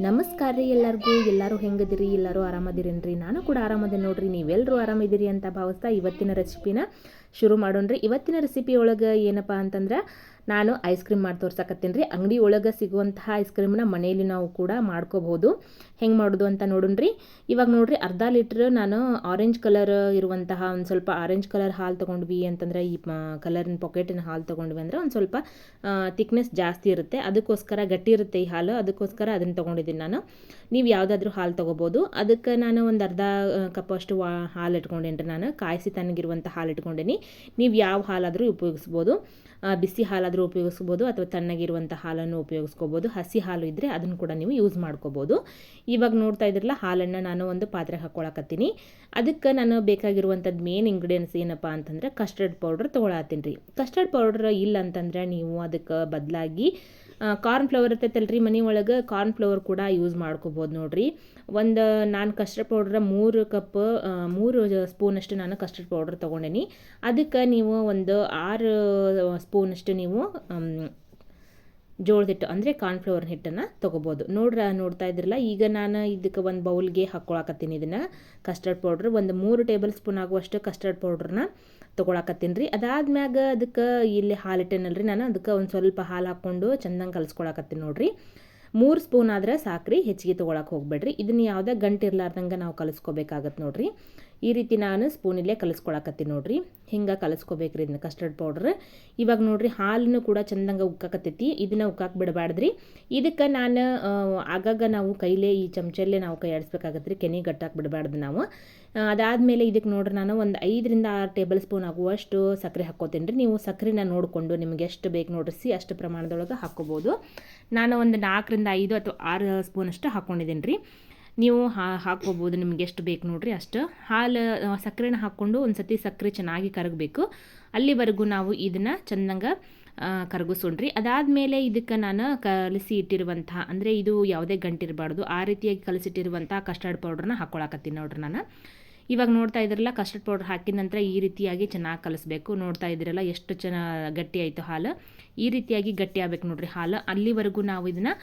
ನಮಸ್ಕಾರ ರೀ ಎಲ್ಲರಿಗೂ. ಎಲ್ಲರೂ ಹೆಂಗದಿರಿ? ಎಲ್ಲರೂ ಆರಾಮದಿರೇನ್ರಿ? ನಾನು ಕೂಡ ಆರಾಮದೇನೆ ನೋಡ್ರಿ. ನೀವೆಲ್ಲರೂ ಆರಾಮಿದ್ದೀರಿ ಅಂತ ಭಾವಿಸ್ತಾ ಇವತ್ತಿನ ರೆಸಿಪಿನ ಶುರು ರೀ ಇವತ್ತಿನ ರೆಸಿಪಿ ಒಳಗೆ ಏನಪ್ಪ ಅಂತಂದ್ರೆ ನಾನು ಐಸ್ ಕ್ರೀಮ್ ಮಾಡಿ ತೋರ್ಸಕತ್ತೀನಿ ರೀ. ಅಂಗಡಿ ಒಳಗೆ ಸಿಗುವಂತಹ ಐಸ್ ಕ್ರೀಮ್ನ ಮನೆಯಲ್ಲಿ ನಾವು ಕೂಡ ಮಾಡ್ಕೋಬಹುದು. ಹೆಂಗೆ ಮಾಡೋದು ಅಂತ ನೋಡೋಣ್ರಿ. ಇವಾಗ ನೋಡ್ರಿ ಅರ್ಧ ಲೀಟ್ರ್ ನಾನು ಆರೆಂಜ್ ಕಲರ್ ಇರುವಂತಹ ಒಂದು ಸ್ವಲ್ಪ ಆರೆಂಜ್ ಕಲರ್ ಹಾಲು ತೊಗೊಂಡ್ವಿ ಅಂತಂದ್ರೆ ಈ ಕಲರಿನ ಪಾಕೆಟಿನ ಹಾಲು ತೊಗೊಂಡ್ವಿ ಅಂದ್ರೆ ಒಂದು ಸ್ವಲ್ಪ ತಿಕ್ನೆಸ್ ಜಾಸ್ತಿ ಇರುತ್ತೆ. ಅದಕ್ಕೋಸ್ಕರ ಗಟ್ಟಿ ಇರುತ್ತೆ ಈ ಹಾಲು. ಅದಕ್ಕೋಸ್ಕರ ಅದನ್ನು ತೊಗೊಂಡಿದ್ದೀನಿ ನಾನು. ನೀವು ಯಾವುದಾದ್ರೂ ಹಾಲು ತೊಗೋಬೋದು ಅದಕ್ಕೆ ನಾನು ಒಂದು ಅರ್ಧ ಕಪ್ ಅಷ್ಟು ವಾ, ಹಾಲು ಇಟ್ಕೊಂಡೇನಿ ರೀ ನಾನು. ಕಾಯಿಸಿ ತನಗಿರುವಂಥ ಹಾಲು ಇಟ್ಕೊಂಡೇನಿ. ನೀವು ಯಾವ ಹಾಲಾದರೂ ಉಪಯೋಗಿಸ್ಬೋದು. ಬಿಸಿ ಹಾಲಾದರೂ ಉಪಯೋಗಿಸ್ಬೋದು ಅಥವಾ ತಣ್ಣಗಿರುವಂಥ ಹಾಲನ್ನು ಉಪಯೋಗಿಸ್ಕೋಬೋದು. ಹಸಿ ಹಾಲು ಇದ್ದರೆ ಅದನ್ನು ಕೂಡ ನೀವು ಯೂಸ್ ಮಾಡ್ಕೋಬೋದು. ಇವಾಗ ನೋಡ್ತಾ ಇದ್ರಲ್ಲ, ಹಾಲನ್ನು ನಾನು ಒಂದು ಪಾತ್ರೆಗೆ ಹಾಕ್ಕೊಳಕತ್ತೀನಿ. ಅದಕ್ಕೆ ನಾನು ಬೇಕಾಗಿರುವಂಥದ್ದು ಮೇನ್ ಇಂಗ್ರೀಡಿಯೆಂಟ್ಸ್ ಏನಪ್ಪ ಅಂತಂದ್ರೆ ಕಸ್ಟರ್ಡ್ ಪೌಡ್ರ್ ತೊಗೊಳತ್ತೀನಿ ರೀ. ಕಸ್ಟರ್ಡ್ ಪೌಡ್ರ್ ಇಲ್ಲ ಅಂತಂದ್ರೆ ನೀವು ಅದಕ್ಕೆ ಬದಲಾಗಿ ಕಾರ್ನ್ ಫ್ಲವರ್ ಇರ್ತೈತಲ್ರಿ ಮನೆ ಒಳಗೆ ಕಾರ್ನ್ ಫ್ಲವರ್ ಕೂಡ ಯೂಸ್ ಮಾಡ್ಕೋಬೋದು ನೋಡಿರಿ. ಒಂದು, ನಾನು ಕಸ್ಟರ್ಡ್ ಪೌಡ್ರ ಮೂರು ಕಪ್ ಮೂರು ಸ್ಪೂನಷ್ಟು ನಾನು ಕಸ್ಟರ್ಡ್ ಪೌಡ್ರ್ ತೊಗೊಂಡೇನಿ. ಅದಕ್ಕೆ ನೀವು ಒಂದು ಆರು ಸ್ಪೂನಷ್ಟು ನೀವು ಜೋಳದ ಹಿಟ್ಟು, ಅಂದರೆ ಕಾರ್ನ್ಫ್ಲವರ್ ಹಿಟ್ಟನ್ನು ತೊಗೋಬೋದು. ನೋಡ್ರ, ನೋಡ್ತಾ ಇದ್ರಲ್ಲ, ಈಗ ನಾನು ಇದಕ್ಕೆ ಒಂದು ಬೌಲ್ಗೆ ಹಾಕ್ಕೊಳಕತ್ತೀನಿ ಇದನ್ನು. ಕಸ್ಟರ್ಡ್ ಪೌಡ್ರ್ ಒಂದು ಮೂರು ಟೇಬಲ್ ಸ್ಪೂನ್ ಆಗುವಷ್ಟು ಕಸ್ಟರ್ಡ್ ಪೌಡ್ರನ್ನ ತೊಗೊಳಕತ್ತೀನಿ ರೀ. ಅದಾದ್ಮ್ಯಾಗ ಅದಕ್ಕೆ ಇಲ್ಲಿ ಹಾಲು ಇಟ್ಟೇನಲ್ರಿ ನಾನು. ಅದಕ್ಕೆ ಒಂದು ಸ್ವಲ್ಪ ಹಾಲು ಹಾಕ್ಕೊಂಡು ಚಂದಂಗೆ ಕಲಿಸ್ಕೊಳಕತ್ತೀನಿ ನೋಡ್ರಿ. ಮೂರು ಸ್ಪೂನ್ ಆದ್ರೆ ಸಾಕ್ರಿ, ಹೆಚ್ಚಿಗೆ ತೊಗೊಳಕ್ಕೆ ಹೋಗ್ಬೇಡ್ರಿ. ಇದನ್ನ ಯಾವುದೇ ಗಂಟು ಇರಲಾರ್ದಂಗೆ ನಾವು ಕಲಿಸ್ಕೋಬೇಕಾಗತ್ತೆ ನೋಡ್ರಿ. ಈ ರೀತಿ ನಾನು ಸ್ಪೂನಿಲ್ಲೇ ಕಲಿಸ್ಕೊಳಕತ್ತೀನಿ ನೋಡ್ರಿ. ಹಿಂಗೆ ಕಲಿಸ್ಕೋಬೇಕ್ರಿ ಇದನ್ನ ಕಸ್ಟರ್ಡ್ ಪೌಡ್ರ್ ಇವಾಗ ನೋಡ್ರಿ ಹಾಲನ್ನು ಕೂಡ ಚಂದಂಗೆ ಉಕ್ಕಾಕತ್ತೈತಿ. ಇದನ್ನ ಉಕ್ಕಾಕ್ ಬಿಡಬಾರ್ದ್ರಿ. ಇದಕ್ಕೆ ನಾನು ಆಗಾಗ ನಾವು ಕೈಲೇ ಈ ಚಮಚಲ್ಲೇ ನಾವು ಕೈ ಆಡಿಸ್ಬೇಕಾಗತ್ತೆ ರೀ ಕೆನೆ ಗಟ್ಟಾಕ್ ಬಿಡಬಾರ್ದು ನಾವು. ಅದಾದಮೇಲೆ ಇದಕ್ಕೆ ನೋಡ್ರಿ ನಾನು ಒಂದು ಐದರಿಂದ ಆರು ಟೇಬಲ್ ಸ್ಪೂನ್ ಆಗುವಷ್ಟು ಸಕ್ಕರೆ ಹಾಕೋತೀನಿ ರೀ ನೀವು ಸಕ್ಕರೆನ ನೋಡಿಕೊಂಡು ನಿಮ್ಗೆ ಎಷ್ಟು ಬೇಕು ನೋಡಿಸಿ ಅಷ್ಟು ಪ್ರಮಾಣದೊಳಗೆ ಹಾಕ್ಕೋಬೋದು. ನಾನು ಒಂದು ನಾಲ್ಕರಿಂದ ಐದು ಅಥವಾ ಆರು ಸ್ಪೂನಷ್ಟು ಹಾಕ್ಕೊಂಡಿದ್ದೀನಿ ರೀ ನೀವು ಹಾ, ಹಾಕ್ಕೋಬೋದು, ನಿಮ್ಗೆ ಎಷ್ಟು ಬೇಕು ನೋಡಿರಿ ಅಷ್ಟು. ಹಾಲು ಸಕ್ಕರೆನ ಹಾಕ್ಕೊಂಡು ಒಂದು ಸತಿ ಸಕ್ಕರೆ ಚೆನ್ನಾಗಿ ಕರಗಬೇಕು. ಅಲ್ಲಿವರೆಗೂ ನಾವು ಇದನ್ನು ಚೆನ್ನಾಗಿ ಕರಗಿಸೋಣ್ರಿ ಅದಾದಮೇಲೆ ಇದಕ್ಕೆ ನಾನು ಕಲಸಿ ಇಟ್ಟಿರುವಂತಹ ಅಂದರೆ ಇದು ಯಾವುದೇ ಗಂಟಿರಬಾರ್ದು. ಆ ರೀತಿಯಾಗಿ ಕಲಸಿಟ್ಟಿರುವಂಥ ಕಸ್ಟರ್ಡ್ ಪೌಡ್ರನ್ನ ಹಾಕ್ಕೊಳಕತ್ತೀನಿ ನೋಡ್ರಿ ನಾನು. ಇವಾಗ ನೋಡ್ತಾ ಇದ್ರಲ್ಲ ಕಸ್ಟರ್ಡ್ ಪೌಡ್ರ್ ಹಾಕಿದ ನಂತರ ಈ ರೀತಿಯಾಗಿ ಚೆನ್ನಾಗಿ ಕಲಿಸ್ಬೇಕು. ನೋಡ್ತಾ ಇದ್ದೀರಲ್ಲ, ಎಷ್ಟು ಚೆನ್ನ, ಗಟ್ಟಿ ಆಯಿತು ಹಾಲು. ಈ ರೀತಿಯಾಗಿ ಗಟ್ಟಿ ಆಗ್ಬೇಕು ನೋಡ್ರಿ ಹಾಲು. ಅಲ್ಲಿವರೆಗೂ ನಾವು ಇದನ್ನು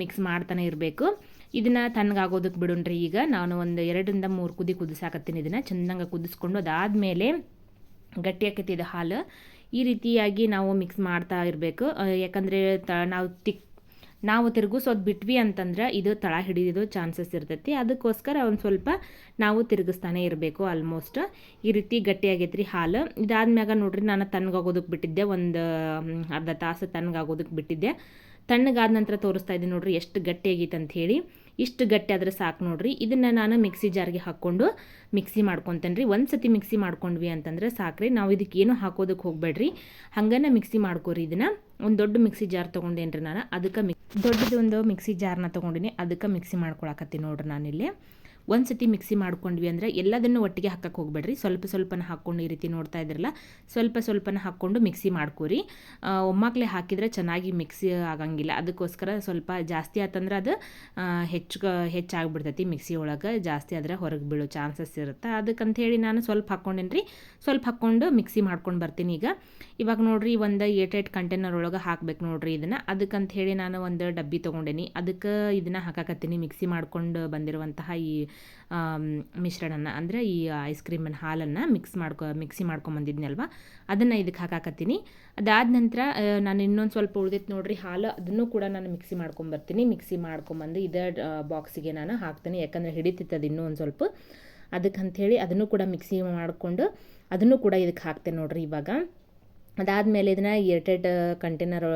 ಮಿಕ್ಸ್ ಮಾಡ್ತಾನೆ ಇರಬೇಕು. ಇದನ್ನು ತಣ್ಣಗಾಗೋದಕ್ಕೆ ಬಿಡೋಣ್ರಿ ಈಗ. ನಾನು ಒಂದು ಎರಡರಿಂದ ಮೂರು ಕುದಿ ಕುದಿಸಾಕತ್ತೀನಿ ಇದನ್ನು. ಚೆನ್ನಾಗಿ ಕುದಿಸ್ಕೊಂಡು ಅದಾದಮೇಲೆ ಗಟ್ಟಿ ಆಕೈತಿ ಹಾಲು. ಈ ರೀತಿಯಾಗಿ ನಾವು ಮಿಕ್ಸ್ ಮಾಡ್ತಾ ಇರಬೇಕು. ಯಾಕಂದರೆ ತ, ನಾವು ತಿಕ್, ನಾವು ತಿರುಗಿಸೋದು ಬಿಟ್ವಿ ಅಂತಂದ್ರೆ ಇದು ತಳ ಹಿಡಿದಿದ್ದು ಚಾನ್ಸಸ್ ಇರ್ತೈತಿ. ಅದಕ್ಕೋಸ್ಕರ ಒಂದು ಸ್ವಲ್ಪ ನಾವು ತಿರುಗಿಸ್ತಾನೆ ಇರಬೇಕು ಆಲ್ಮೋಸ್ಟ್ ಈ ರೀತಿ ಗಟ್ಟಿಯಾಗೈತ್ರಿ ಹಾಲು. ಇದಾದ್ಮ್ಯಾಗ ನೋಡ್ರಿ ನಾನು ತಣ್ಣಗಾಗೋದಕ್ಕೆ ಬಿಟ್ಟಿದ್ದೆ. ಒಂದು ಅರ್ಧ ತಾಸು ತಣ್ಣಗಾಗೋದಕ್ಕೆ ಬಿಟ್ಟಿದ್ದೆ. ತಣ್ಣಗಾದ ನಂತರ ತೋರಿಸ್ತಾ ಇದ್ದೀನಿ ನೋಡ್ರಿ ಎಷ್ಟು ಗಟ್ಟಿಯಾಗಿತ್ತು ಅಂತ ಹೇಳಿ. ಇಷ್ಟು ಗಟ್ಟಿ ಆದರೆ ಸಾಕು ನೋಡ್ರಿ. ಇದನ್ನು ನಾನು ಮಿಕ್ಸಿ ಜಾರ್ಗೆ ಹಾಕ್ಕೊಂಡು ಮಿಕ್ಸಿ ಮಾಡ್ಕೊತೇನೆ ರೀ ಒಂದು ಸತಿ ಮಿಕ್ಸಿ ಮಾಡ್ಕೊಂಡ್ವಿ ಅಂತಂದ್ರೆ ಸಾಕ್ರಿ. ನಾವು ಇದಕ್ಕೆ ಏನು ಹಾಕೋದಕ್ಕೆ ಹೋಗಬೇಡ್ರಿ. ಹಂಗನ ಮಿಕ್ಸಿ ಮಾಡ್ಕೋರಿ ಇದನ್ನು. ಒಂದು ದೊಡ್ಡ ಮಿಕ್ಸಿ ಜಾರ್ ತೊಗೊಂಡೇನ್ರಿ ನಾನು. ಅದಕ್ಕೆ ಮಿಕ್ ದೊಡ್ಡದೊಂದು ಮಿಕ್ಸಿ ಜಾರ್ನ ತೊಗೊಂಡಿನಿ. ಅದಕ್ಕೆ ಮಿಕ್ಸಿ ಮಾಡ್ಕೊಳಕತ್ತೀನಿ ನೋಡ್ರಿ ನಾನಿಲ್ಲಿ. ಒಂದು ಸತಿ ಮಿಕ್ಸಿ ಮಾಡ್ಕೊಂಡ್ವಿ ಅಂದರೆ ಎಲ್ಲದನ್ನು ಒಟ್ಟಿಗೆ ಹಾಕಕ್ಕೆ ಹೋಗಬೇಡ್ರಿ. ಸ್ವಲ್ಪ ಸ್ವಲ್ಪನ ಹಾಕ್ಕೊಂಡು ಈ ರೀತಿ ನೋಡ್ತಾ ಇದ್ರಲ್ಲ, ಸ್ವಲ್ಪ ಸ್ವಲ್ಪನ ಹಾಕ್ಕೊಂಡು ಮಿಕ್ಸಿ ಮಾಡ್ಕೊರಿ. ಒಮ್ಮಾಕ್ಲೆ ಹಾಕಿದರೆ ಚೆನ್ನಾಗಿ ಮಿಕ್ಸಿ ಆಗಂಗಿಲ್ಲ. ಅದಕ್ಕೋಸ್ಕರ ಸ್ವಲ್ಪ ಜಾಸ್ತಿ ಆತಂದ್ರೆ ಅದು ಹೆಚ್ಚು ಹೆಚ್ಚಾಗ್ಬಿಡ್ತೈತಿ ಮಿಕ್ಸಿ ಒಳಗೆ. ಜಾಸ್ತಿ ಆದರೆ ಹೊರಗೆ ಬೀಳೋ ಚಾನ್ಸಸ್ ಇರುತ್ತೆ. ಅದಕ್ಕಂತ ಹೇಳಿ ನಾನು ಸ್ವಲ್ಪ ಹಾಕ್ಕೊಂಡೇನಿ ಸ್ವಲ್ಪ ಹಾಕ್ಕೊಂಡು ಮಿಕ್ಸಿ ಮಾಡ್ಕೊಂಡು ಬರ್ತೀನಿ ಈಗ. ಇವಾಗ ನೋಡ್ರಿ ಒಂದು ಏಟ್ ಏಟ್ ಕಂಟೈನರ್ ಒಳಗೆ ಹಾಕ್ಬೇಕು ನೋಡ್ರಿ ಇದನ್ನು. ಅದಕ್ಕಂತ ಹೇಳಿ ನಾನು ಒಂದು ಡಬ್ಬಿ ತೊಗೊಂಡೇನಿ. ಅದಕ್ಕೆ ಇದನ್ನು ಹಾಕಾಕತ್ತೀನಿ. ಮಿಕ್ಸಿ ಮಾಡ್ಕೊಂಡು ಬಂದಿರುವಂತಹ ಈ ಮಿಶ್ರಣನ ಅಂದರೆ ಈ ಐಸ್ ಕ್ರೀಮನ್ನು ಹಾಲನ್ನು ಮಿಕ್ಸ್ ಮಾಡ್ಕೊ ಮಿಕ್ಸಿ ಮಾಡ್ಕೊಂಬಂದಿದ್ನಲ್ವ? ಅದನ್ನು ಇದಕ್ಕೆ ಹಾಕಾಕತ್ತೀನಿ. ಅದಾದ ನಂತರ ನಾನು ಇನ್ನೊಂದು ಸ್ವಲ್ಪ ಉಳಿದಿತ್ತು ನೋಡಿರಿ, ಹಾಲು ಅದನ್ನು ಕೂಡ ನಾನು ಮಿಕ್ಸಿ ಮಾಡ್ಕೊಂಬರ್ತೀನಿ. ಮಿಕ್ಸಿ ಮಾಡ್ಕೊಂಬಂದು ಇದೇ ಬಾಕ್ಸಿಗೆ ನಾನು ಹಾಕ್ತೀನಿ. ಯಾಕಂದರೆ ಅದು ಇನ್ನೂ ಒಂದು ಸ್ವಲ್ಪ. ಅದಕ್ಕೆ ಅಂಥೇಳಿ ಅದನ್ನು ಕೂಡ ಮಿಕ್ಸಿ ಮಾಡಿಕೊಂಡು ಅದನ್ನು ಕೂಡ ಇದಕ್ಕೆ ಹಾಕ್ತೇನೆ ನೋಡಿರಿ ಇವಾಗ. ಅದಾದಮೇಲೆ ಇದನ್ನು ಏರ್ಟೆಡ್ ಕಂಟೈನರ್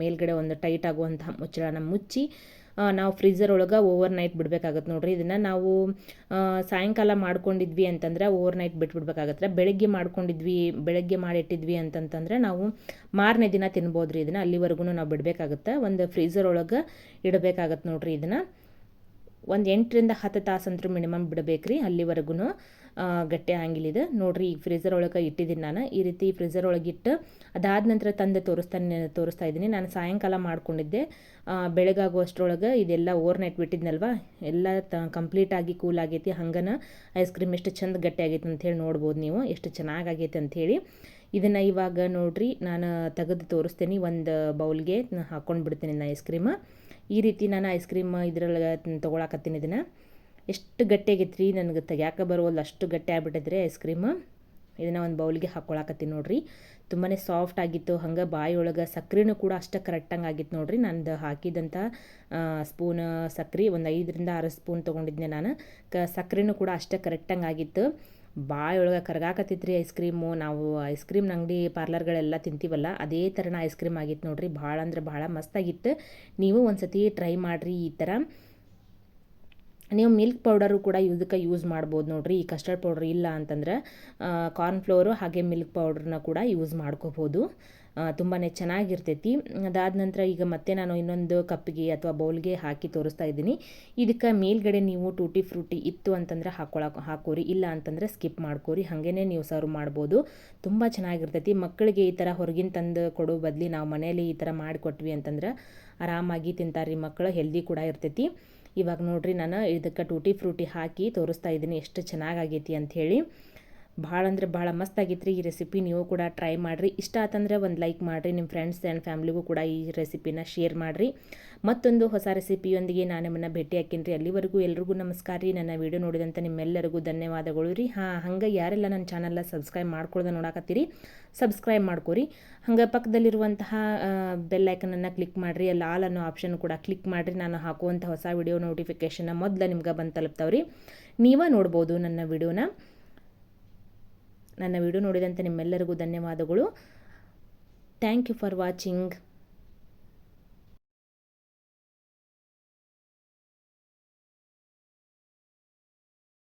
ಮೇಲ್ಗಡೆ ಒಂದು ಟೈಟ್ ಆಗುವಂತಹ ಮುಚ್ಚಳನ ಮುಚ್ಚಿ ನಾವು ಫ್ರೀಝರ್ ಒಳಗೆ ಓವರ್ ನೈಟ್ ಬಿಡಬೇಕಾಗತ್ತೆ ನೋಡ್ರಿ. ಇದನ್ನು ನಾವು ಸಾಯಂಕಾಲ ಮಾಡ್ಕೊಂಡಿದ್ವಿ ಅಂತಂದ್ರೆ ಓವರ್ ನೈಟ್ ಬಿಟ್ಬಿಡ್ಬೇಕಾಗತ್ತೆ ಬೆಳಗ್ಗೆ ಮಾಡ್ಕೊಂಡಿದ್ವಿ, ಬೆಳಗ್ಗೆ ಮಾಡಿಟ್ಟಿದ್ವಿ ಅಂತಂತಂದ್ರೆ ನಾವು ಮಾರನೇ ದಿನ ತಿನ್ಬೋದು ರೀ ಇದನ್ನು. ಅಲ್ಲಿವರೆಗೂ ನಾವು ಬಿಡಬೇಕಾಗತ್ತೆ. ಒಂದು ಫ್ರೀಝರ್ ಒಳಗೆ ಇಡಬೇಕಾಗತ್ತೆ ನೋಡ್ರಿ ಇದನ್ನು. ಒಂದು ಎಂಟರಿಂದ ಹತ್ತು ತಾಸು ಮಿನಿಮಮ್ ರೀ ಅಲ್ಲಿವರೆಗೂ ಗಟ್ಟಿ ಆಗಿಲ್ಲ ಇದು. ನೋಡ್ರಿ ಈಗ ಫ್ರೀಸರ್ ಒಳಗೆ ಇಟ್ಟಿದ್ದೀನಿ ನಾನು. ಈ ರೀತಿ ಫ್ರೀಸರ್ ಒಳಗೆ ಇಟ್ಟು ಅದಾದ ನಂತರ ತಂದು ತೋರಿಸ್ತಾನೆ, ತೋರಿಸ್ತಾ ಇದ್ದೀನಿ ನಾನು ಸಾಯಂಕಾಲ ಮಾಡ್ಕೊಂಡಿದ್ದೆ. ಬೆಳಗಾಗುವಷ್ಟರೊಳಗೆ ಇದೆಲ್ಲ ಓವರ್ ನೈಟ್ ಬಿಟ್ಟಿದ್ನಲ್ವ? ಎಲ್ಲ ತ ಕಂಪ್ಲೀಟಾಗಿ ಕೂಲ್ ಆಗೈತಿ. ಹಂಗನ ಐಸ್ ಕ್ರೀಮ್ ಎಷ್ಟು ಚಂದ ಗಟ್ಟಿ ಆಗೈತೆ ಅಂಥೇಳಿ ನೋಡ್ಬೋದು ನೀವು. ಎಷ್ಟು ಚೆನ್ನಾಗೈತೆ ಅಂಥೇಳಿ ಇದನ್ನು ಇವಾಗ ನೋಡ್ರಿ, ನಾನು ತೆಗೆದು ತೋರಿಸ್ತೀನಿ. ಒಂದು ಬೌಲ್ಗೆ ಹಾಕ್ಕೊಂಡು ಬಿಡ್ತೀನಿ ನಾನು ಐಸ್ ಕ್ರೀಮ್ ಈ ರೀತಿ ನಾನು ಐಸ್ ಕ್ರೀಮ್ ಇದ್ರೊಳಗೆ ತೊಗೊಳಕತ್ತೀನಿ ಇದನ್ನು. ಎಷ್ಟು ಗಟ್ಟಿಯಾಗಿತ್ತು ರೀ ನನಗೆ ತೆಗ್ಯಾಕೆ ಬರೋಲ್ಲ ಅಷ್ಟು ಗಟ್ಟಿ ಆಗ್ಬಿಟ್ಟಿದ್ರೆ ಐಸ್ ಕ್ರೀಮ್. ಇದನ್ನು ಒಂದು ಬೌಲ್ಗೆ ಹಾಕ್ಕೊಳಕತ್ತೀನಿ ನೋಡಿರಿ. ತುಂಬಾ ಸಾಫ್ಟ್ ಆಗಿತ್ತು. ಹಂಗೆ ಬಾಯಿಯೊಳಗೆ ಸಕ್ಕರೆನೂ ಕೂಡ ಅಷ್ಟೇ ಕರೆಕ್ಟಂಗೆ ಆಗಿತ್ತು ನೋಡ್ರಿ. ನಂದು ಹಾಕಿದಂಥ ಸ್ಪೂನ್ ಸಕ್ರೆ, ಒಂದು ಐದರಿಂದ ಆರು ಸ್ಪೂನ್ ತೊಗೊಂಡಿದ್ದೆ ನಾನು. ಕ, ಸಕ್ರೆನೂ ಕೂಡ ಅಷ್ಟೇ ಕರೆಕ್ಟಂಗೆ ಆಗಿತ್ತು. ಬಾಯೊಳಗೆ ಕರ್ಗಾಕತ್ತಿತ್ರಿ ಐಸ್ ಕ್ರೀಮು. ನಾವು ಐಸ್ ಕ್ರೀಮ್ ಅಂಗಡಿ ಪಾರ್ಲರ್ಗಳೆಲ್ಲ ತಿಂತೀವಲ್ಲ, ಅದೇ ಥರನ ಐಸ್ ಕ್ರೀಮ್ ಆಗಿತ್ತು ನೋಡ್ರಿ. ಭಾಳ ಅಂದ್ರೆ ಭಾಳ ಮಸ್ತಾಗಿತ್ತು ನೀವು ಒಂದು ಸತಿ ಟ್ರೈ ಮಾಡಿರಿ ಈ ಥರ ನೀವು ಮಿಲ್ಕ್ ಪೌಡರು ಕೂಡ ಇದಕ್ಕೆ ಯೂಸ್ ಮಾಡ್ಬೋದು ನೋಡಿರಿ. ಈ ಕಸ್ಟರ್ಡ್ ಪೌಡ್ರ್ ಇಲ್ಲ ಅಂತಂದ್ರೆ ಕಾರ್ನ್ಫ್ಲೋರು ಹಾಗೆ ಮಿಲ್ಕ್ ಪೌಡ್ರನ್ನ ಕೂಡ ಯೂಸ್ ಮಾಡ್ಕೋಬೋದು. ತುಂಬಾ ಚೆನ್ನಾಗಿರ್ತೈತಿ. ಅದಾದ ನಂತರ ಈಗ ಮತ್ತೆ ನಾನು ಇನ್ನೊಂದು ಕಪ್ಪಿಗೆ ಅಥವಾ ಬೌಲ್ಗೆ ಹಾಕಿ ತೋರಿಸ್ತಾ ಇದ್ದೀನಿ. ಇದಕ್ಕೆ ಮೇಲ್ಗಡೆ ನೀವು ಟೂಟಿ ಫ್ರೂಟಿ ಇತ್ತು ಅಂತಂದ್ರೆ ಹಾಕೊಳಕ್ಕೆ ಹಾಕೋರಿ. ಇಲ್ಲ ಅಂತಂದರೆ ಸ್ಕಿಪ್ ಮಾಡ್ಕೋರಿ. ಹಾಗೇ ನೀವು ಸರ್ವ್ ಮಾಡ್ಬೋದು. ತುಂಬ ಚೆನ್ನಾಗಿರ್ತೈತಿ. ಮಕ್ಕಳಿಗೆ ಈ ಥರ ಹೊರಗಿನ ತಂದು ಕೊಡೋ ಬದಲಿ ನಾವು ಮನೆಯಲ್ಲಿ ಈ ಥರ ಮಾಡಿಕೊಟ್ವಿ ಅಂತಂದ್ರೆ ಆರಾಮಾಗಿ ತಿಂತಾರೆ ಮಕ್ಕಳು. ಹೆಲ್ದಿ ಕೂಡ ಇರ್ತೈತಿ. ಇವಾಗ ನೋಡಿರಿ ನಾನು ಇದಕ್ಕೆ ಟೂಟಿ ಫ್ರೂಟಿ ಹಾಕಿ ತೋರಿಸ್ತಾ ಇದ್ದೀನಿ ಎಷ್ಟು ಚೆನ್ನಾಗಾಗೈತಿ ಅಂಥೇಳಿ. ಭಾಳ ಅಂದ್ರೆ ಭಾಳ ಮಸ್ತ್ ಆಗಿತ್ತು ರೀ ಈ ರೆಸಿಪಿ ನೀವು ಕೂಡ ಟ್ರೈ ಮಾಡಿರಿ. ಇಷ್ಟ ಆತಂದ್ರೆ ಒಂದು ಲೈಕ್ ಮಾಡಿರಿ. ನಿಮ್ಮ ಫ್ರೆಂಡ್ಸ್ ಆ್ಯಂಡ್ ಫ್ಯಾಮ್ಲಿಗೂ ಕೂಡ ಈ ರೆಸಿಪಿನ ಶೇರ್ ಮಾಡಿರಿ. ಮತ್ತೊಂದು ಹೊಸ ರೆಸಿಪಿಯೊಂದಿಗೆ ನಾನು ನಿಮ್ಮನ್ನು ಭೇಟಿ ಹಾಕೀನಿ ರೀ. ಅಲ್ಲಿವರೆಗೂ ಎಲ್ರಿಗೂ ನಮಸ್ಕಾರ ರೀ. ನನ್ನ ವಿಡಿಯೋ ನೋಡಿದಂಥ ನಿಮ್ಮೆಲ್ಲರಿಗೂ ಧನ್ಯವಾದಗಳು ರೀ. ಹಾಂ, ಹಂಗೆ ಯಾರೆಲ್ಲ ನನ್ನ ಚಾನಲ್ನ ಸಬ್ಸ್ಕ್ರೈಬ್ ಮಾಡ್ಕೊಳ್ದೆ ನೋಡಕತ್ತೀರಿ ಸಬ್ಸ್ಕ್ರೈಬ್ ಮಾಡ್ಕೊರಿ. ಹಂಗೆ ಪಕ್ಕದಲ್ಲಿರುವಂತಹ ಬೆಲ್ ಐಕನನ್ನು ಕ್ಲಿಕ್ ಮಾಡಿರಿ. ಅಲ್ಲಿ ಆಲ್ ಅನ್ನೋ ಆಪ್ಷನ್ ಕೂಡ ಕ್ಲಿಕ್ ಮಾಡಿರಿ. ನಾನು ಹಾಕುವಂಥ ಹೊಸ ವಿಡಿಯೋ ನೋಟಿಫಿಕೇಷನ್ನ ಮೊದಲು ನಿಮ್ಗೆ ಬಂದು ತಲುಪ್ತಾವ್ರಿ. ನೀವೇ ನೋಡ್ಬೋದು ನನ್ನ ವಿಡಿಯೋನ ನನ್ನ ವಿಡಿಯೋ ನೋಡಿದಂಥ ನಿಮ್ಮೆಲ್ಲರಿಗೂ ಧನ್ಯವಾದಗಳು. Thank you for watching